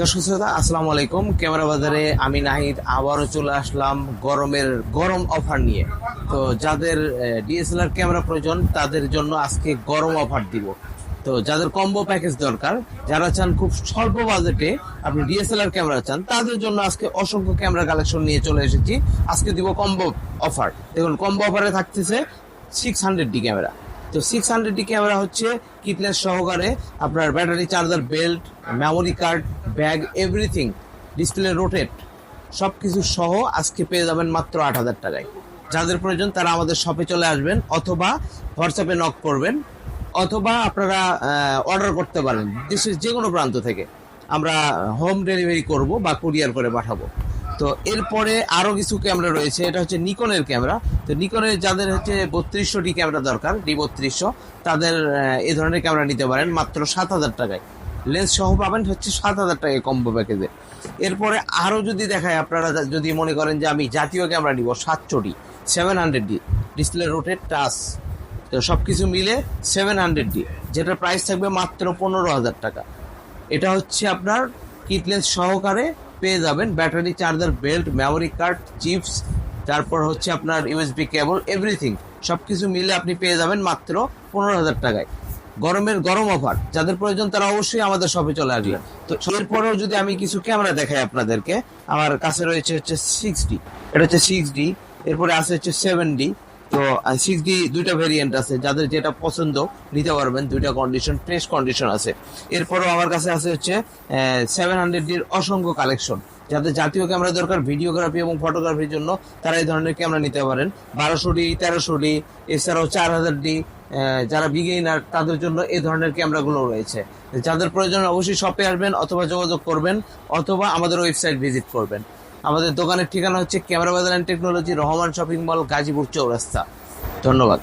দর্শক শ্রোতা, আসসালামু আলাইকুম। ক্যামেরা বাজারে আমি নাহিদ, আবারও চলে আসলাম গরমের গরম অফার নিয়ে। তো যাদের ডিএসএলআর ক্যামেরা প্রয়োজন, তাদের জন্য আজকে গরম অফার দিব। তো যাদের কম্বো প্যাকেজ দরকার, যারা চান খুব স্বল্প বাজেটে আপনি ডিএসএলআর ক্যামেরা চান, তাদের জন্য আজকে অসংখ্য ক্যামেরা কালেকশন নিয়ে চলে এসেছি। আজকে দিব কম্বো অফার। দেখুন, কম্বো অফারে থাকতেছে সিক্স হান্ড্রেড ডি ক্যামেরা। তো সিক্স হান্ড্রেড ডি ক্যামেরা হচ্ছে কিটলেস সহকারে আপনার battery charger, belt memory card bag everything display rotate সব কিছু সহ আজকে পেয়ে যাবেন মাত্র আট হাজার টাকায়। যাদের প্রয়োজন তারা আমাদের শপে চলে আসবেন অথবা হোয়াটসঅ্যাপে নক করবেন, অথবা আপনারা অর্ডার করতে পারেন দেশের যে কোনো প্রান্ত থেকে। আমরা হোম ডেলিভারি করব বা কুরিয়ার করে পাঠাবো। তো এরপরে আরও কিছু ক্যামেরা রয়েছে, এটা হচ্ছে নিকনের ক্যামেরা তো নিকনের যাদের হচ্ছে বত্রিশশো ডি ক্যামেরা দরকার ডি বত্রিশশো, তাদের এ ধরনের ক্যামেরা নিতে পারেন মাত্র সাত হাজার টাকায়। লেন্স সহ পাবেন হচ্ছে সাত হাজার টাকায় কম্বো প্যাকেজে এরপরে আরও যদি দেখায় আপনারা, যদি মনে করেন যে আমি জাতীয় ক্যামেরা নিব সাতশো D seven hundred D display rotate touch তো সব কিছু মিলে সেভেন হান্ড্রেড ডি যেটা প্রাইস থাকবে মাত্র পনেরো হাজার টাকা। এটা হচ্ছে আপনার কিটলেন্স সহকারে পেয়ে যাবেন battery charger belt memory card chips তারপর হচ্ছে আপনার ইউএসবি কেবল এভরিথিং সব কিছু মিলে আপনি পেয়ে যাবেন মাত্র পনেরো হাজার টাকায়। গরমের গরম অফার যাদের প্রয়োজন তারা অবশ্যই আমাদের শপে চলে আসবেন তো এরপরেও যদি আমি কিছু ক্যামেরা দেখাই আপনাদেরকে, আমার কাছে রয়েছে হচ্ছে সিক্স ডি এটা হচ্ছে সিক্স ডি এরপরে আছে হচ্ছে সেভেন ডি তো সিক্স ডি দুইটা ভেরিয়েন্ট আছে, যাদের যেটা পছন্দ নিতে পারবেন, দুইটা কন্ডিশন ফ্রেশ কন্ডিশন আছে। এরপরও আমার কাছে আছে হচ্ছে সেভেন হান্ড্রেড ডির অসংখ্য কালেকশন যাদের জাতীয় ক্যামেরা দরকার ভিডিওগ্রাফি এবং ফটোগ্রাফির জন্য তারা এই ধরনের ক্যামেরা নিতে পারেন। বারোশো ডি তেরোশো ডি এছাড়াও চার হাজার ডি যারা বিগিনার তাদের জন্য এই ধরনের ক্যামেরাগুলো রয়েছে। যাদের প্রয়োজন অবশ্যই শপে আসবেন অথবা যোগাযোগ করবেন, অথবা আমাদের ওয়েবসাইট ভিজিট করবেন। আমাদের দোকানের ঠিকানা হচ্ছে camera Bazar and technology Rahman shopping mall Gazipur Chowrasta. ধন্যবাদ।